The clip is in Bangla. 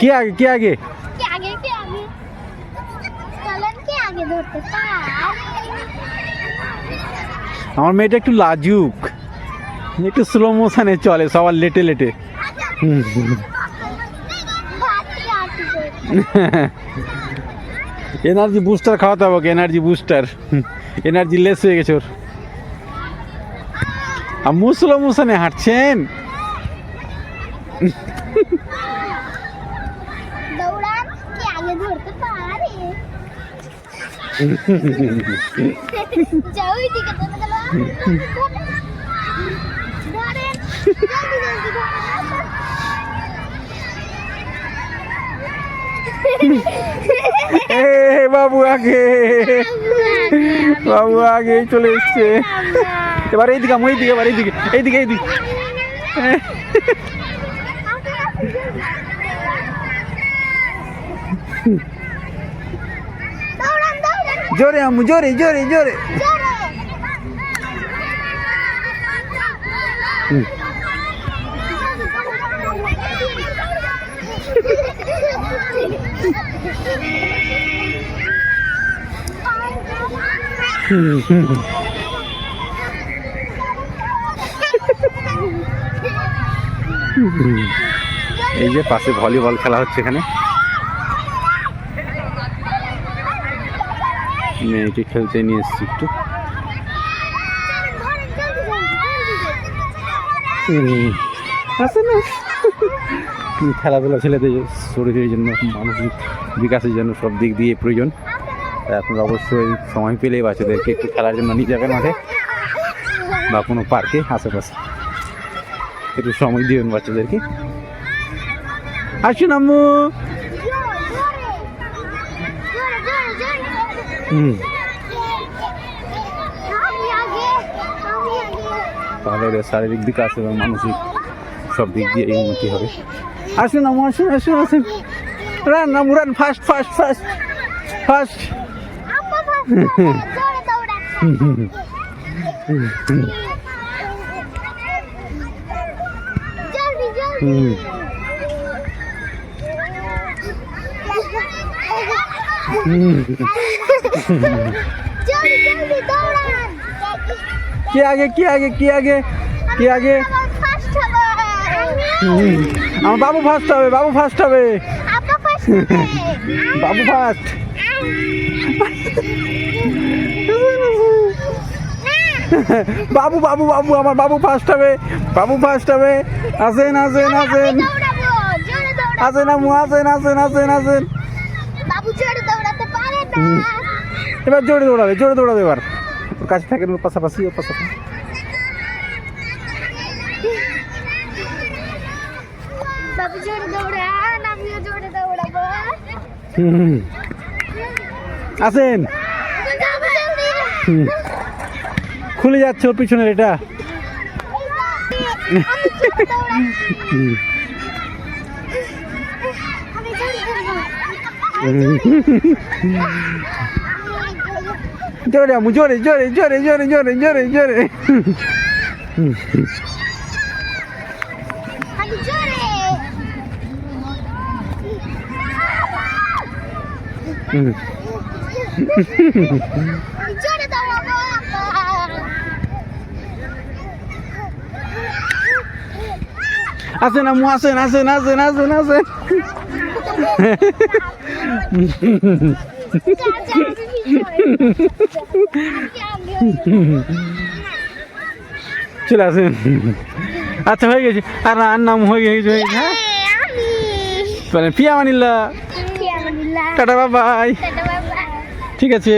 কি আগে কি আগে? কে আগে কে আগে? চলেন কে আগে ধরতে? আমার মেয়েটা একটু লাজুক। একটু স্লো মোশনে চলে সবার লেটে লেটে। এনার্জি বুস্টার খাওয়াতে হবে okay energy booster energy less হয়ে গেছে ওর। আর মুসলো মুসানে হাঁটছেন দৌড়ান কে আগে ধরতে পারে যাও এদিকে তুমি গেলো ধরেন জলদি জলদি ধরেন এ বাবু আগে বাবু আগে চলে এসছে এবার এইদিকে আম, এইদিকে এবার এইদিকে এইদিকে এইদিকে। দৌড়ান দৌড়ান জোরে আম্মু জোরে জোরে জোরে। এই যে পাশে ভলিবল খেলা হচ্ছে এখানে মেয়েকে খেলতে নিয়ে এসছি একটু। আছে না? খেলাধুলা ছেলেদের শরীরের জন্য, মানসিক বিকাশের জন্য সব দিক দিয়ে প্রয়োজন। আপনারা অবশ্যই সময় পেলেই বাচ্চাদেরকে একটু খেলার জন্য নিয়ে যাবেন মাঠে বা কোনো পার্কে, আশেপাশে। একটু সময় দিবেন বাচ্চাদেরকে। আসুন আম্মু। তাহলে শারীরিক বিকাশ এবং মানসিক সব দিক দিয়ে এই উন্নতি হবে। আসুন আম্মু আসুন আসুন আসুন। Run run fast fast fast hmm. Hmm. কে আগে কে আগে কে আগে? কে আগে? আমার বাবু ফার্স্ট হবে বাবু ফার্স্ট হবে। বাবু ফার্স্ট বাবু বাবু বাবু আমার বাবু ফার্স্ট হবে। বাবু ফার্স্ট হবে। আসেন আসেন আসেন। আসেন আমু আসেন আসেন আসেন আসেন। বাবু জোরে দৌড়াতে পারে না। এবার জোরে দৌড়াবে জোরে দৌড়াবে এবার। ওর কাছে থাকেন ওর পাশাপাশি ওর পাশাপাশি। আসেন। খুলে যাচ্ছে ওর পিছনের এটা। আমি জোরে দৌড়াই হুম। আমি জোরে দৌড়াবো জোরে আমু জোরে জোরে জোরে জোরে জোরে জোরে জোরে চলে আসেন। আচ্ছা হয়ে গেছে। আর আর নাম হয়ে গেছে হয়ে গেছে হ্যাঁ? পিয়া মানিল্লা টাটা বাবাই। ঠিক আছে।